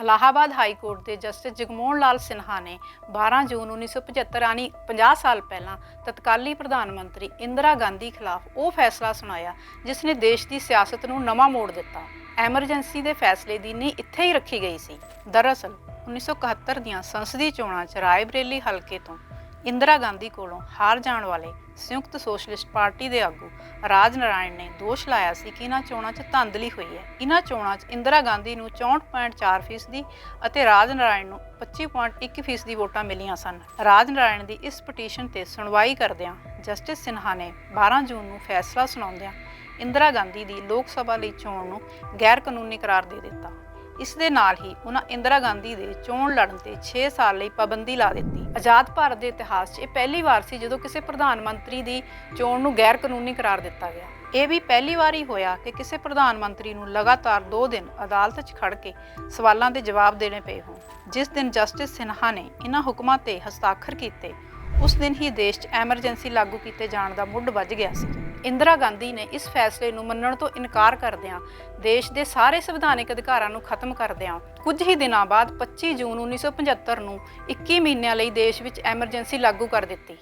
Allahabad high court ਦੇ justice Jagmohan Lal Sinha ਨੇ 12 ਜੂਨ 1975 ਆਨੀ 50 ਸਾਲ ਪਹਿਲਾਂ ਤਤਕਾਲੀ ਪ੍ਰਧਾਨ ਮੰਤਰੀ ਇੰਦਰਾ ਗਾਂਧੀ ਖਿਲਾਫ ਉਹ ਫੈਸਲਾ ਸੁਣਾਇਆ, ਜਿਸ ਨੇ ਦੇਸ਼ ਦੀ ਸਿਆਸਤ ਨੂੰ ਨਵਾਂ ਮੋੜ ਦਿੱਤਾ। ਐਮਰਜੈਂਸੀ ਦੇ ਫੈਸਲੇ ਦੀ ਨੀਂਹ ਇੱਥੇ ਹੀ ਰੱਖੀ ਗਈ ਸੀ। ਦਰਅਸਲ 1971 ਦੀਆਂ ਸੰਸਦੀ ਚੋਣਾਂ 'ਚ ਰਾਏਬਰੇਲੀ ਹਲਕੇ ਤੋਂ ਇੰਦਰਾ ਗਾਂਧੀ ਕੋਲੋਂ ਹਾਰ ਜਾਣ ਵਾਲੇ ਸੰਯੁਕਤ ਸੋਸ਼ਲਿਸਟ ਪਾਰਟੀ ਦੇ ਆਗੂ ਰਾਜ ਨਾਰਾਇਣ ਨੇ ਦੋਸ਼ ਲਾਇਆ ਸੀ ਕਿ ਇਹਨਾਂ ਚੋਣਾਂ 'ਚ ਧਾਂਦਲੀ ਹੋਈ ਹੈ। ਇਹਨਾਂ ਚੋਣਾਂ 'ਚ ਇੰਦਰਾ ਗਾਂਧੀ ਨੂੰ 64.4% ਫੀਸਦੀ ਅਤੇ ਰਾਜ ਨਾਰਾਇਣ ਨੂੰ 25.1% ਫੀਸਦੀ ਵੋਟਾਂ ਮਿਲੀਆਂ ਸਨ। ਰਾਜ ਨਾਰਾਇਣ ਦੀ ਇਸ ਪਟੀਸ਼ਨ ਤੇ ਸੁਣਵਾਈ ਕਰਦਿਆਂ ਜਸਟਿਸ ਸਿਨਹਾ ਨੇ 12 ਜੂਨ ਨੂੰ ਫੈਸਲਾ ਸੁਣਾਉਂਦਿਆਂ ਇੰਦਰਾ ਗਾਂਧੀ ਦੀ ਲੋਕ ਸਭਾ ਲਈ ਚੋਣ ਨੂੰ ਗੈਰ ਕਾਨੂੰਨੀ ਕਰਾਰ ਦੇ ਦਿੱਤਾ। ਇਸ ਦੇ ਨਾਲ ਹੀ ਉਹਨਾਂ ਇੰਦਰਾ ਗਾਂਧੀ ਦੇ ਚੋਣ ਲੜਨ ਤੇ 6 ਸਾਲ ਲਈ ਪਾਬੰਦੀ ਲਾ ਦਿੱਤੀ। ਆਜ਼ਾਦ ਭਾਰਤ ਦੇ ਇਤਿਹਾਸ 'ਚ ਇਹ ਪਹਿਲੀ ਵਾਰ ਸੀ ਜਦੋਂ ਕਿਸੇ ਪ੍ਰਧਾਨ ਮੰਤਰੀ ਦੀ ਚੋਣ ਨੂੰ ਗੈਰ ਕਾਨੂੰਨੀ ਕਰਾਰ ਦਿੱਤਾ ਗਿਆ। ਇਹ ਵੀ ਪਹਿਲੀ ਵਾਰ ਹੀ ਹੋਇਆ ਕਿ ਕਿਸੇ ਪ੍ਰਧਾਨ ਮੰਤਰੀ ਨੂੰ ਲਗਾਤਾਰ 2 ਦਿਨ ਅਦਾਲਤ 'ਚ ਖੜ ਕੇ ਸਵਾਲਾਂ ਦੇ ਜਵਾਬ ਦੇਣੇ ਪਏ ਹੋਣ। ਜਿਸ ਦਿਨ ਜਸਟਿਸ ਸਿਨਹਾ ਨੇ ਇਹਨਾਂ ਹੁਕਮਾਂ ਤੇ ਹਸਤਾਖਰ ਕੀਤੇ, ਉਸ ਦਿਨ ਹੀ ਦੇਸ਼ 'ਚ ਐਮਰਜੈਂਸੀ ਲਾਗੂ ਕੀਤੇ ਜਾਣ ਦਾ ਮੁੱਢ ਵੱਜ ਗਿਆ ਸੀ। ਇੰਦਰਾ ਗਾਂਧੀ ਨੇ ਇਸ ਫੈਸਲੇ ਨੂੰ ਮੰਨਣ ਤੋਂ ਇਨਕਾਰ ਕਰਦਿਆਂ ਦੇਸ਼ ਦੇ ਸਾਰੇ ਸੰਵਿਧਾਨਿਕ ਅਧਿਕਾਰਾਂ ਨੂੰ ਖਤਮ ਕਰਦਿਆਂ ਕੁਝ ਹੀ ਦਿਨਾਂ ਬਾਅਦ 25 ਜੂਨ 1975 ਨੂੰ 21 ਮਹੀਨਿਆਂ ਲਈ ਦੇਸ਼ ਵਿੱਚ ਐਮਰਜੈਂਸੀ ਲਾਗੂ ਕਰ ਦਿੱਤੀ।